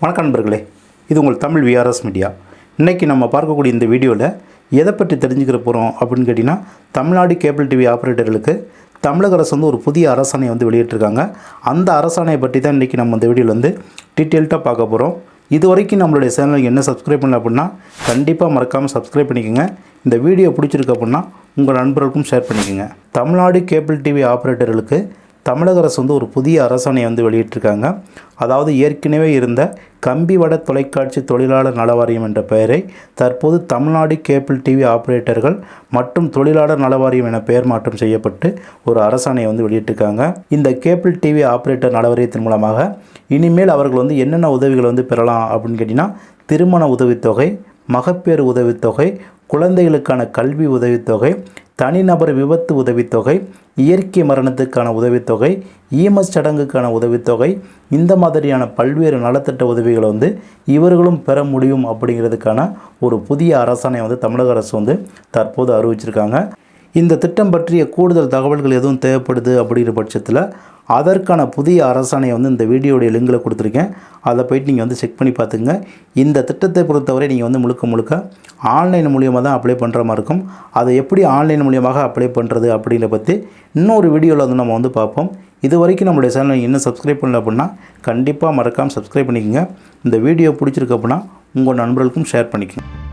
வணக்கம் நண்பர்களே இது உங்கள் தமிழ் விஆர்எஸ் மீடியா இன்றைக்கி நம்ம பார்க்கக்கூடிய இந்த வீடியோவில் எதை பற்றி தெரிஞ்சுக்கிற போகிறோம் அப்படின்னு கேட்டிங்கன்னா தமிழ்நாடு கேபிள் டிவி ஆப்ரேட்டர்களுக்கு தமிழக அரசு வந்து ஒரு புதிய அரசாணையை வந்து வெளியிட்டிருக்காங்க. அந்த அரசாணையை பற்றி தான் இன்றைக்கி நம்ம இந்த வீடியோவில் வந்து டீட்டெயில்ட்டாக பார்க்க போகிறோம் இது வரைக்கும் நம்மளுடைய சேனலுக்கு என்ன சப்ஸ்கிரைப் பண்ணல அப்படின்னா கண்டிப்பாக மறக்காமல் சப்ஸ்கிரைப் பண்ணிக்கோங்க. இந்த வீடியோ பிடிச்சிருக்கு அப்படின்னா உங்கள் நண்பர்களுக்கும் ஷேர் பண்ணிக்கோங்க. தமிழ்நாடு கேபிள் டிவி ஆப்ரேட்டர்களுக்கு தமிழக அரசு வந்து ஒரு புதிய அரசாணையை வந்து வெளியிட்டிருக்காங்க. அதாவது ஏற்கனவே இருந்த கம்பிவட தொலைக்காட்சி தொழிலாளர் நல வாரியம் என்ற பெயரை தற்போது தமிழ்நாடு கேபிள் டிவி ஆப்ரேட்டர்கள் மற்றும் தொழிலாளர் நல வாரியம் என பெயர் மாற்றம் செய்யப்பட்டு ஒரு அரசாணையை வந்து வெளியிட்டிருக்காங்க. இந்த கேபிள் டிவி ஆப்ரேட்டர் நல வாரியத்தின் மூலமாக இனிமேல் அவர்கள் வந்து என்னென்ன உதவிகளை வந்து பெறலாம் அப்படின்னு கேட்டிங்கன்னா திருமண உதவித்தொகை மகப்பேறு உதவித்தொகை குழந்தைகளுக்கான கல்வி உதவித்தொகை தனிநபர் விபத்து உதவித்தொகை இயற்கை மரணத்துக்கான உதவித்தொகை இஎம்எஸ் சடங்குக்கான உதவித்தொகை இந்த மாதிரியான பல்வேறு நலத்திட்ட உதவிகளை வந்து இவர்களும் பெற முடியும் அப்படிங்கிறதுக்கான ஒரு புதிய அரசாணை வந்து தமிழக அரசு வந்து தற்போது அறிவிச்சிருக்காங்க. இந்த திட்டம் பற்றிய கூடுதல் தகவல்கள் எதுவும் தேவைப்படுது அப்படிங்கிற பட்சத்தில் அதற்கான புதிய அரசாணையை வந்து இந்த வீடியோடைய லிங்கில் கொடுத்துருக்கேன். அதை போயிட்டு நீங்கள் வந்து செக் பண்ணி பார்த்துங்க இந்த திட்டத்தை பொறுத்தவரை நீங்கள் வந்து முழுக்க முழுக்க ஆன்லைன் மூலியமாக தான் அப்ளை பண்ணுற மாதிரி இருக்கும். அதை எப்படி ஆன்லைன் மூலியமாக அப்ளை பண்ணுறது அப்படிங்கிற பற்றி இன்னொரு வீடியோவில் வந்து நம்ம வந்து பார்ப்போம். இது வரைக்கும் நம்மளுடைய சேனலை இன்னும் சப்ஸ்கிரைப் பண்ணல அப்படின்னா கண்டிப்பாக மறக்காமல் சப்ஸ்கிரைப் பண்ணிக்கோங்க. இந்த வீடியோ பிடிச்சிருக்கு அப்படின்னா உங்கள் நண்பர்களுக்கும் ஷேர் பண்ணிக்கோங்க.